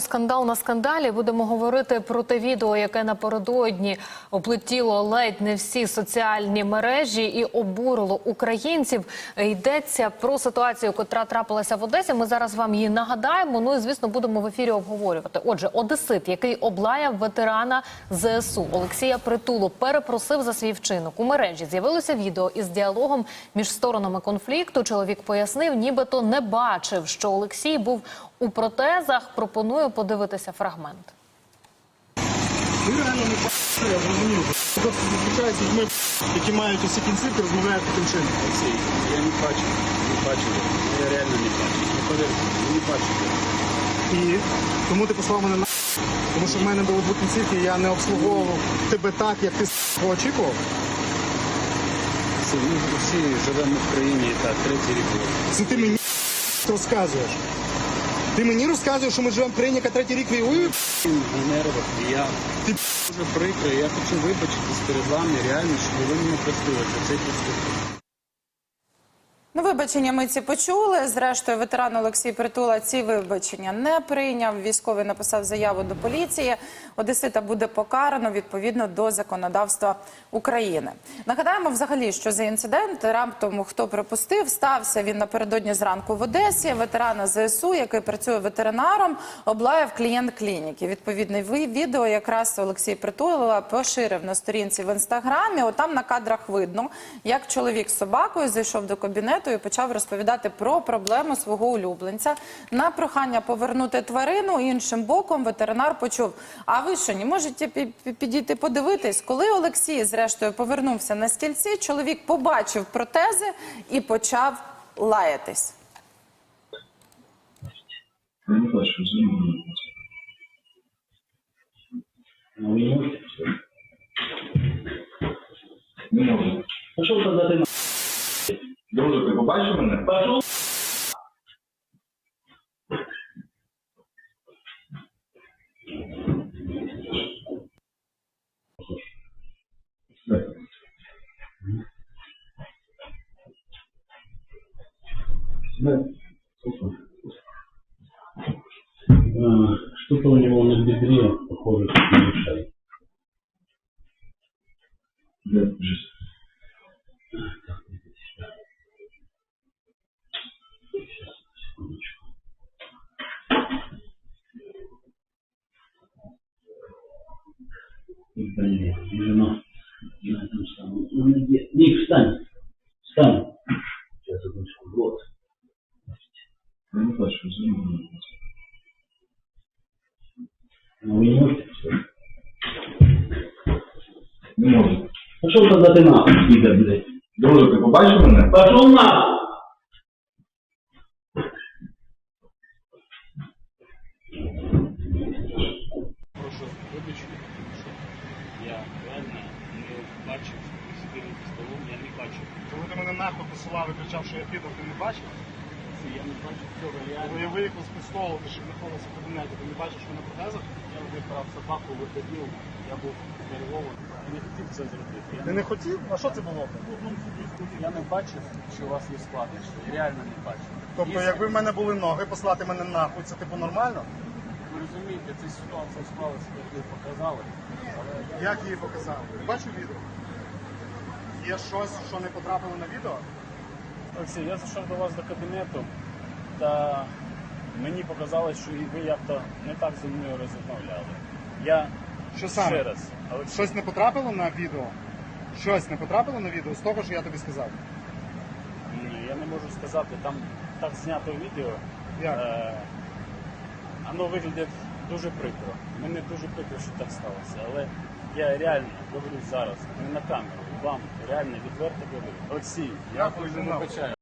Скандал на скандалі. Будемо говорити про те відео, яке напередодні облетіло ледь не всі соціальні мережі і обурило українців. Йдеться про ситуацію, котра трапилася в Одесі. Ми зараз вам її нагадаємо. Ну і звісно, будемо в ефірі обговорювати. Отже, одесит, який облаяв ветерана ЗСУ Олексія Притулу, перепросив за свій вчинок. У мережі з'явилося відео із діалогом між сторонами конфлікту. Чоловік пояснив, нібито не бачив, що Олексій був у протезах. Пропоную подивитися фрагмент. Ви реально не бачите, я зрозумів. Просто зазвичай з людьми, які мають усі кінцівки, розмовляють таким чином. Олексій, я не бачу, не бачу. Я реально не бачу. Не повірте, я не бачу. І тому ти послав мене на тому що в мене було дві кінцівки, і я не обслуговував тебе так, як ти того очікував. Всі, ми всі живемо в країні, яка третій рік. Це ти мені розказуєш. Ти мені розказуєш, що ми живемо в країні, яка третій рік воює? Нервах, я Ти дуже прикро. Я хочу вибачитись перед вами, реально, щоб ви мене простили за цей поступок. Ну, вибачення ми ці почули. Зрештою, ветеран Олексій Притула ці вибачення не прийняв. Військовий написав заяву до поліції. Одесита буде покарано відповідно до законодавства України. Нагадаємо, взагалі, що за інцидент раптом хто припустив, стався він напередодні зранку в Одесі. Ветерана ЗСУ, який працює ветеринаром, облаяв клієнт клініки. Відповідний ви- відео якраз Олексій Притула поширив на сторінці в інстаграмі. Отам на кадрах видно, як чоловік з собакою зайшов до кабінету і почав розповідати про проблему свого улюбленця. На прохання повернути тварину іншим боком ветеринар почув. А ви що, не можете пі- пі- підійти подивитись? Коли Олексій, зрештою, повернувся на стільці, чоловік побачив протези і почав лаятись. Я не бачу. Ну, не можу. Пошел тогда ты на... Что-то у него на бедре, похоже, как мешает. Де? Жесть. Сейчас, секундочку. Блин, жена. На этом самом. Ну, где? Ник, встань. Встань. Сейчас, секундочку. Вот. Я не бачу, розумію. Ну, вы не можете встать? Не можу. Пошел тогда ты нахуй, пидор, блядь. Друже, ти побачив мене? Пошел нахуй! Прошу вибачення, що я реально не бачив сиділи за столом, я не бачив. Коли ти мене нахуй посилав і кричав, що я підав, ти не бачив? Це Я не бачив цього, я, Коли я виїхав з пістолу, ти ще знаходився в кабінеті, ти не бачиш, що на протезах? я вибрав собаку, виходив, я був нервовий. Я не хотів це зробити. Я Ти не хотів? А що це було? Я не бачив, що у вас є складнощі. Реально не бачив. Тобто, Є- якби в мене були ноги, послати мене нахуй, це типу нормально? Ви розумієте, ця ситуація склалася, як ви показали. Але Як її показав? Бачу відео. Є щось, що не потрапило на відео? Олексій, я зайшов до вас до кабінету, та мені показалось, що і ви як-то не так зі мною розмовляли. Я Що саме? ще раз, Олексій, Щось не потрапило на відео? Щось не потрапило на відео з того, що я тобі сказав. ні, я не можу сказати, там так знято відео. Як? Е, воно виглядить дуже прикро. Мені дуже прикро, що так сталося. Але я реально говорю зараз, не на камеру, вам реально відверто говорю. Олексій, я дуже вибачаю.